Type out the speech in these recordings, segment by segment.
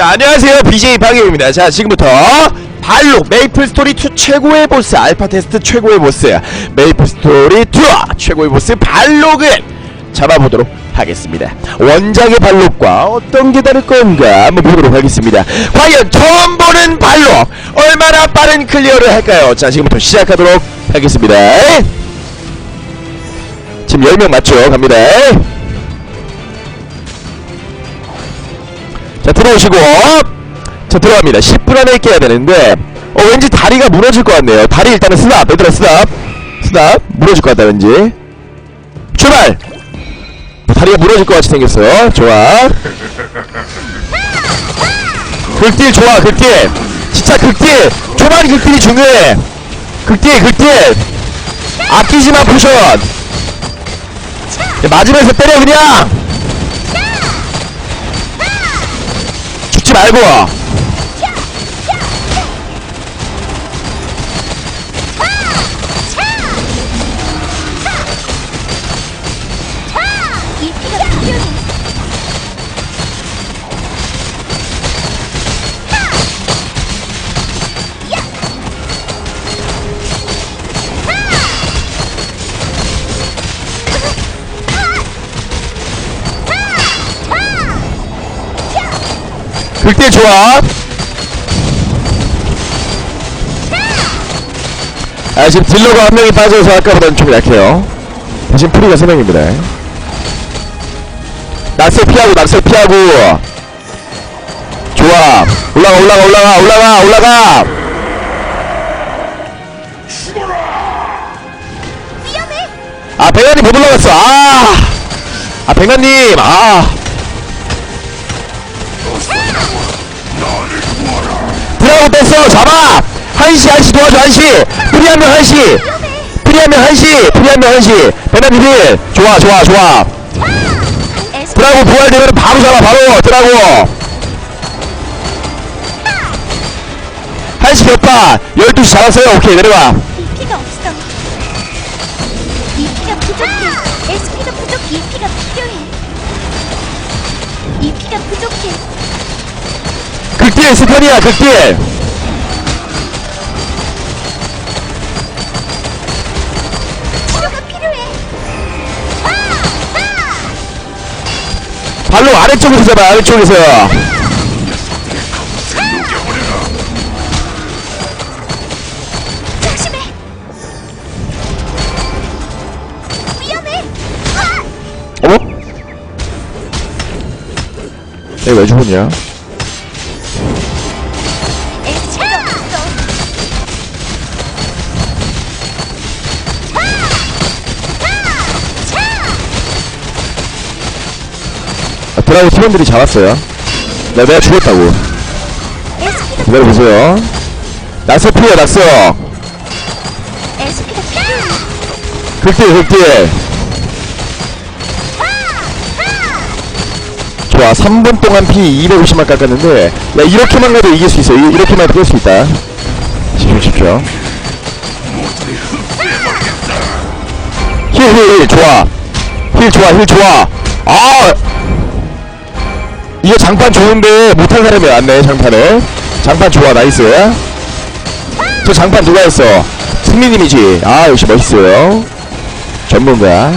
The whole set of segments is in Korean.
자 안녕하세요. BJ 방혜입니다. 자 지금부터 발로 메이플 스토리 2 최고의 보스 알파 테스트 최고의 보스 메이플 스토리 2 최고의 보스 발록을 잡아보도록 하겠습니다. 원작의 발록과 어떤 게 다를 건가 한번 보도록 하겠습니다. 과연 처음 보는 발록 얼마나 빠른 클리어를 할까요? 자 지금부터 시작하도록 하겠습니다. 지금 10명 맞죠? 갑니다 자 들어오시고 자 들어갑니다. 10분 안에 깨야 되는데 어 왠지 다리가 무너질 것 같네요. 다리 일단은 스납 얘들아 스납 스납 무너질 것 같다 왠지. 출발! 뭐 다리가 무너질 것 같이 생겼어요. 좋아. 극딜 좋아 극딜. 진짜 극딜. 초반 극딜이 중요해. 극딜 극딜. 아끼지마 포션. 야, 맞으면서 때려 그냥 죽지 말고 극딜 좋아 아 지금 딜러가 한 명이 빠져서 아까보다는 좀 약해요. 대신 프리가 세 명입니다. 낙세 피하고 낙세 피하고. 좋아 올라가 올라가 올라가 올라가 올라가. 아 백관님 못 올라갔어. 아, 아 백관님. 아. 뺐 잡아! 한시 한시 도와줘 한시! 프리하면 한시! 프리하면 한시! 프리하면 한시! 백관님 힐 좋아 좋아 좋아. 드라고 부활되면 바로 잡아 바로! 드라고! 한시 격파 12시 잡았어요. 오케이 내려와. 없어. 부족해. SP가 부족해. 필요해. 부족해. 극딜 스턴이야 극딜 발로 아래쪽에서 잡아 아래쪽에서 조심해. 위험해. 아! 어머? 내가 왜 죽었냐? 아, 드라고 팀원들이 잡았어요. 나 내가 죽었다고. 기다려보세요. 낙서 피해, 낙서. 극딜, 극딜. 좋아, 3분 동안 피 250만 깎았는데, 야, 이렇게만 가도 이길 수 있어. 이- 이렇게만 해도 깰수 있다. 집중, 집중. 힐, 힐, 힐, 좋아. 힐 좋아, 힐 좋아. 아! 이게 장판 좋은데, 못한 사람이 왔네, 장판을. 장판 좋아, 나이스. 저 장판 누가 했어? 승리님이지. 아, 역시 멋있어요. 전문가.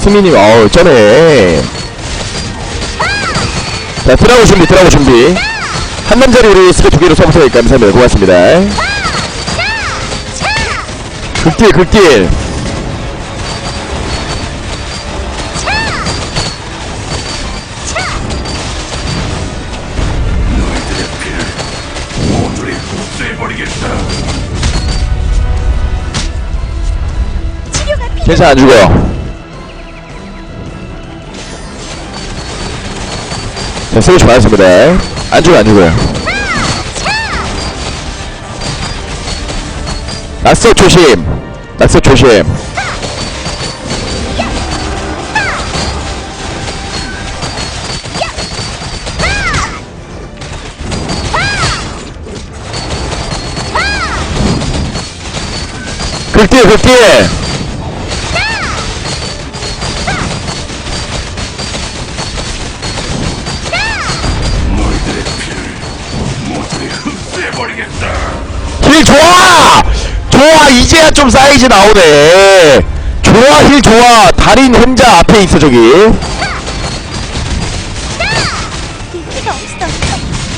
승리님, 어우, 쩌네. 자, 드라고 준비, 드라고 준비. 한 남자리 우리 스킬 두 개로 써보세요. 감사합니다. 고맙습니다. 극딜, 극딜. 괜찮아, 안 죽어. 자, 스위치 받았습니다. 안 죽어, 안 죽어요. 낙서 조심. 낙서 조심. 극딜, 극딜. 좋아 이제야 좀 사이즈 나오네 좋아 힐 좋아 달인 혼자 앞에 있어 저기 없어.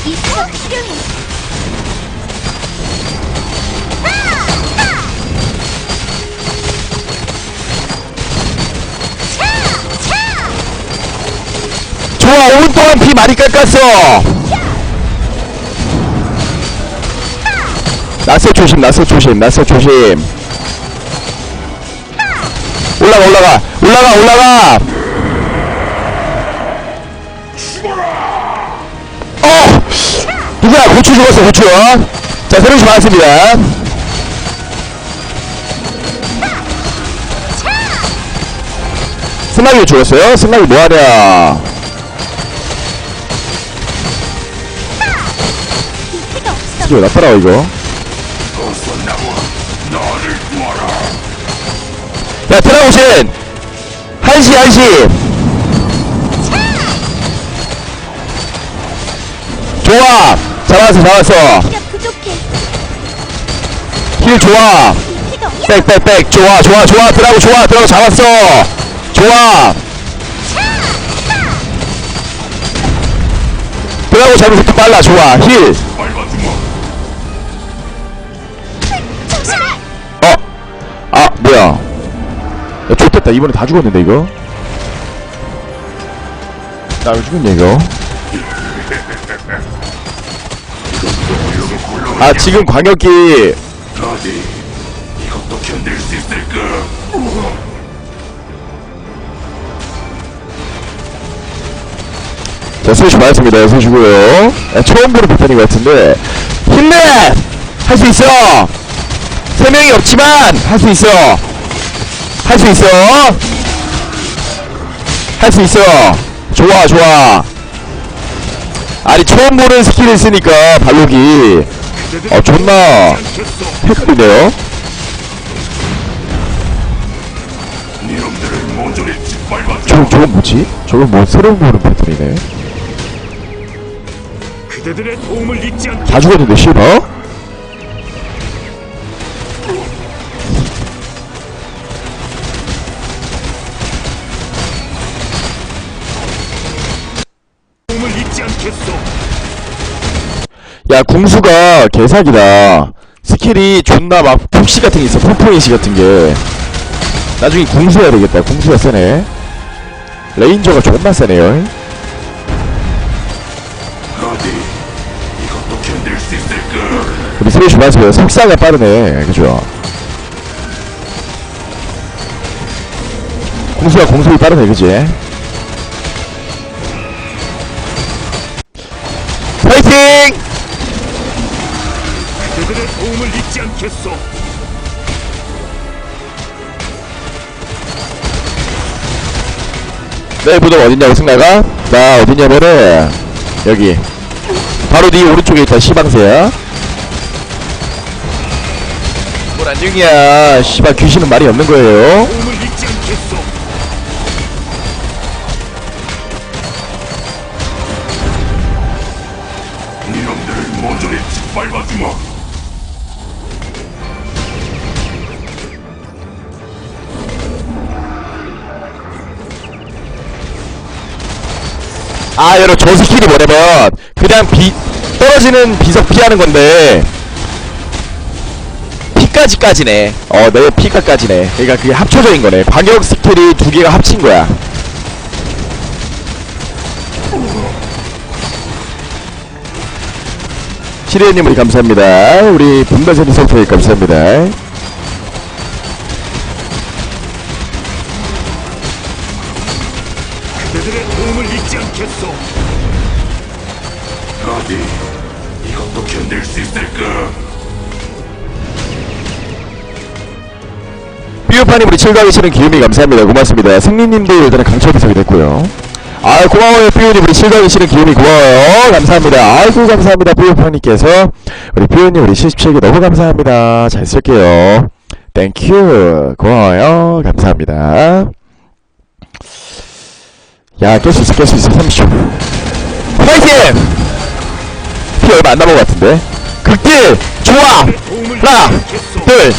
필요해. 좋아 5분 동안 피 많이 깎았어 나스 조심 나스 조심 나스 조심. 올라가 올라가 올라가 올라가. 어! 누구야? 고추 죽었어 고추. 자 새로운 시 많았습니다. 승락이 죽었어요? 승락이 뭐하냐? 기회가 없어. 이거 나 따라와 이거 야 드라우신! 한시 한시! 좋아! 잡았어 잡았어. 힐 좋아. 백백백. 좋아 좋아 좋아. 드라우 좋아 드라우 잡았어. 좋아. 드라우 잡은 속도 빨라. 좋아. 힐 뭐야? 야 좋됐다. 이번에 다 죽었는데 이거? 나왜 죽었냐 이거? 아 지금 광역기 견딜 수 있을까? 자 수시 많았습니다. 수시고요. 야, 처음 보는 패턴인 것 같은데. 힘내 할 수 있어 세 명이 없지만 할 수 있어. 할 수 있어. 할 수 있어. 좋아 좋아. 아니 처음 보는 스킬을 쓰니까 발록이. 어 존나? 헷갈리네요. 저, 저건 뭐지? 저건 뭐 새로운 보는 패턴이네. 다 죽었는데 실버? 야 궁수가 개사기다. 스킬이 존나 막 푹시 같은 게 있어. 푸푸이시 같은 게. 나중에 궁수 해야 되겠다. 궁수가 세네. 레인저가 존나 세네요? 우리 스레쉬 맞아요 속사가 빠르네. 그죠? 궁수가 공속이 빠르네 그지 도움을 잊지 않겠소. 내 무덤 어딨냐고 승나가? 나 어딨냐면은 여기 바로 네 오른쪽에 있다 시방새야 뭘 안녕이야 씨발 귀신은 말이 없는 거예요 아 여러분 저 스킬이 뭐냐면 그냥 비 떨어지는 비석 피하는 건데 피까지까지네. 어내 피까까지네. 그러니까 그게 합쳐져인 거네. 광역 스킬이 두 개가 합친 거야. 시리언님 우리 감사합니다. 우리 분배세리 성태님 감사합니다 그대들의 잊지 않겠소. 어디 이것도 견딜 수 있을까? 삐오파님 우리 치는 기음이 감사합니다. 고맙습니다. 승리님도 일단은 강철비석이 됐고요. 아 고마워요 삐오님. 우리 치는 기음이 고마워요. 감사합니다. 아이고 감사합니다 삐오파님께서. 우리 삐오님 우리 77개 너무 감사합니다. 잘 쓸게요. 땡큐 고마워요. 감사합니다 야 깰 수 있어 깰 수 있어. 30초. 파이팅! 피 얼마 안 남은 것 같은데? 그 극딜! 좋아! 하나 둘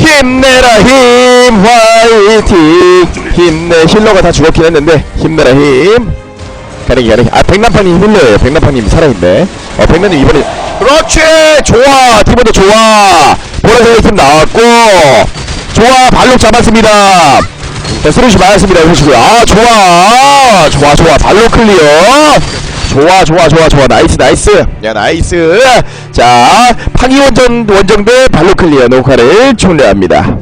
힘내라 힘! 화이팅! 힘내. 힐러가 다 죽었긴 했는데 힘내라 힘! 가능이 가능이 아 백남판님 힐러예요. 백남판님 살아있네. 어 백남님 이번에 그렇지! 좋아! 팀원도 좋아! 보라색 팀 나왔고! 좋아! 발록 잡았습니다 자 쓰러지 말았습니다 보시고요 아 좋아. 좋아 좋아. 발록 클리어. 좋아 좋아 좋아 좋아. 나이스 나이스. 야 나이스. 자 파기 원정 원정대 발록 클리어. 녹화를 종료합니다